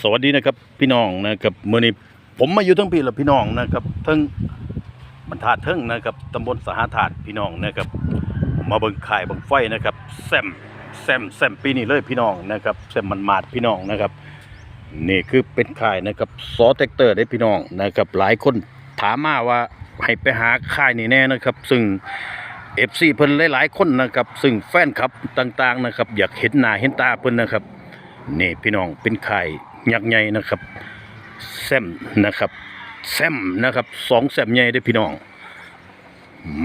สวัสดีนะครับพี่น้องนะครับเมื่อนี้ผมมาอยู่ทั้งปีละพี่น้องนะครับทั้งบรรทัดทั้งนะครับตำบลสหธาตุพี่น้องนะครับ มาเบิ่งข่ายเบิ่งไฟนะครับแซมแซมแซมปีนี้เลยพี่น้องนะครับแซมมันมาดพี่น้องนะครับนี่คือเป็นข่ายนะครับซอแท็กเตอร์ได้พี่น้องนะครับ หลายคนถามมาว่าให้ไปหาค่ายนี่แน่นะครับ ซึ่ง FC เพิ่นหลายๆคนนะครับ ซึ่งแฟนคลับต่างๆนะครับ อยากเห็นหน้าเห็นตาเพิ่นนะครับนี่พี่น้องเป็นไข่ ยักษ์ใหญ่นะครับแซมนะครับแซมนะครับสองแซมใหญ่ได้พี่น้อง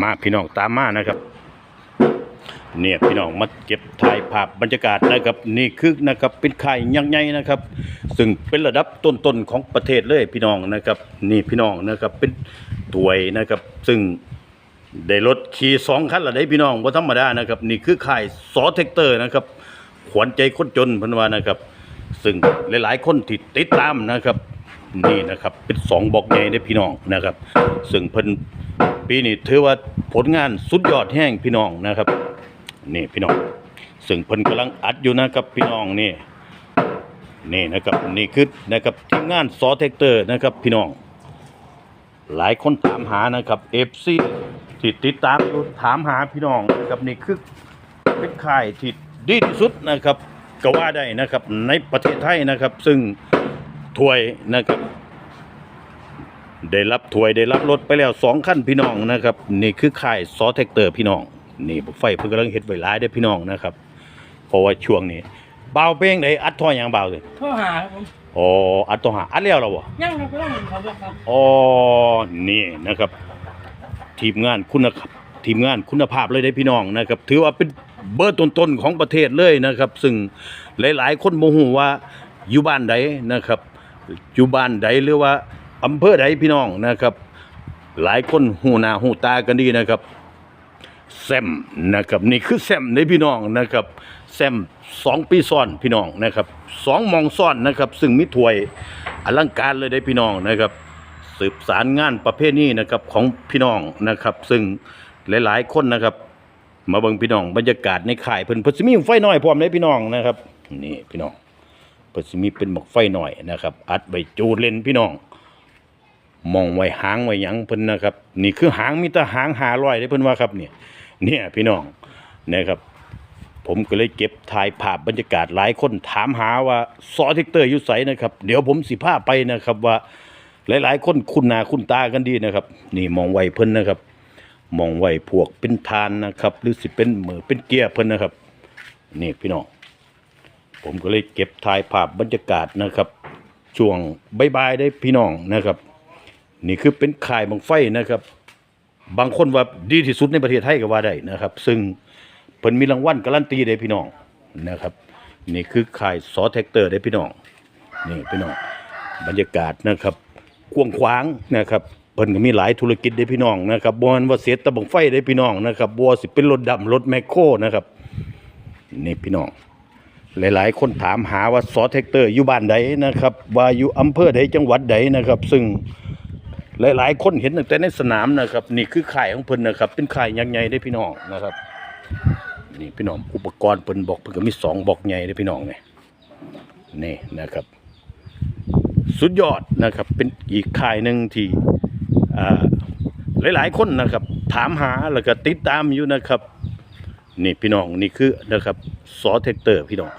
มาพี่น้องตามมานะครับ เนี่ยพี่น้องมาเก็บถ่ายภาพบรรยากาศนะครับ นี่คือนะครับเป็นไข่ยักษ์ใหญ่นะครับ ซึ่งเป็นระดับต้นๆของประเทศเลยพี่น้องนะครับ นี่พี่น้องนะครับเป็นถวยนะครับ ซึ่งได้รถขี่สองคันละได้พี่น้องว่าธรรมดานะครับ นี่คือค่สอเทคเตอร์นะครับ ขวัญใจคนจนพันวานะครับ ซึ่งหลาย ๆ คนที่ติดตามนะครับ นี่นะครับเป็นสองบอกใหญ่ได้พี่น้องนะครับ ซึ่งเพิ่นปีนี้ถือว่าผลงานสุดยอดแห่งพี่น้องนะครับ นี่พี่น้อง ซึ่งเพิ่นกำลังอัดอยู่นะครับพี่น้องนี่นี่นะครับนี่คือนะครับทีมงานสอเทคเตอร์นะครับพี่น้อง หลายคนถามหานะครับ FC ที่ติดตามอยู่ถามหาพี่น้องนะครับนี่คือเป็นค่ายที่ดีที่สุดนะครับ ก็ว่าได้นะครับ ในประเทศไทยนะครับ ซึ่งถ้วยนะครับ ได้รับถ้วยได้รับรถไปแล้วสองขั้นพี่น้องนะครับ นี่คือค่ายซอเทคเตอร์พี่น้อง นี่ไฟเพิ่งกำลังเฮ็ดไว้หลายได้อพี่น้องนะครับ เพราะว่าช่วงนี้เบาวเป้งได้อัดท่ออย่างเบาวเลยโทรหาครับผมอ๋ออัดต่อหาอัดแล้วเหรอวะยังครับต้องเขาบอกครับอ๋อนี่นะครับ ทีมงานคุณภาพทีมงานคุณภาพเลยได้พี่น้องนะครับ ถือว่าเป็น เบอร์ต้นๆของประเทศเลยนะครับ ซึ่งหลายๆ คนโมโหว่าอยู่บ้านใดนะครับ อยู่บ้านใดหรือว่าอำเภอใดพี่น้องนะครับ หลายคนหูหน้าหูตากันดีนะครับแซมนะครับนี่คือแซมในพี่น้องนะครับแซมสองปีซ้อนพี่น้องนะครับสองมองซ้อนนะครับ ซึ่งมีถ้วยอลังการเลยได้พี่น้องนะครับ สืบสารงานประเภทนี้นะครับของพี่น้องนะครับ ซึ่งหลายๆคนนะครับ มาเบิ่งพี่น้องบรรยากาศในข่ายเพิ่นเพิ่นสิมีไฟน้อยพร้อมเลยพี่น้องนะครับ นี่พี่น้องเพิ่นสิมีเป็นหมกไฟหน่อยนะครับ อัดไว้จูดเล่นพี่น้อง มองไว้หางไว้หยังเพิ่นนะครับ นี่คือหางมีแต่หางหาร้อยได้เพิ่นว่าครับเนี่ยเนี่ยพี่น้องนะครับ ผมก็เลยเก็บถ่ายภาพบรรยากาศหลายคนถามหาว่าซอเทคเตอร์อยู่ไสนะครับ เดี๋ยวผมสิพาไปนะครับว่า หลาย ๆ คนคุ้นหน้าคุ้นตากันดีนะครับ นี่มองไว้เพิ่นนะครับ มองไว้พวกเป็นทานนะครับ หรือสิเป็นเหมือเป็นเกียร์เพิ่นนะครับ นี่พี่น้องผมก็เลยเก็บถ่ายภาพบรรยากาศนะครับ ช่วงบ่ายๆได้พี่น้องนะครับ นี่คือเป็นข่ายบังไฟนะครับ บางคนว่าดีที่สุดในประเทศไทยก็ว่าได้นะครับ ซึ่งเพิ่นมีรางวัลการันตีได้พี่น้องนะครับ นี่คือข่ายสอแท็กเตอร์ได้พี่น้องนี่พี่น้องบรรยากาศนะครับกว้างขวางนะครับ เพิ่นก็มีหลายธุรกิจได้พี่น้องนะครับบ่แม่นว่าเสียตะบังไฟได้พี่น้องนะครับบ่ว่าสิเป็นรถดำรถแมคโครนะครับนี่พี่น้อง หลายๆ คนถามหาว่าสอแท็กเตอร์อยู่บ้านใดนะครับว่าอยู่อำเภอใดจังหวัดใดนะครับ ซึ่งหลาย ๆ คนเห็นตั้งแต่ในสนามนะครับ นี่คือข่ายของเพิ่นนะครับ เป็นข่ายยักษ์ใหญ่ได้พี่น้องนะครับนี่พี่น้องอุปกรณ์เพิ่นบอกเพิ่นก็มีสองบอกใหญ่ได้พี่น้องเนี่ยนี่นะครับ สุดยอดนะครับ เป็นอีกค่ายหนึ่งที่ หลาย ๆ คนนะครับ ถามหาแล้วก็ติดตามอยู่นะครับ นี่พี่น้องนี่คือนะครับซอเทคเตอร์พี่น้อง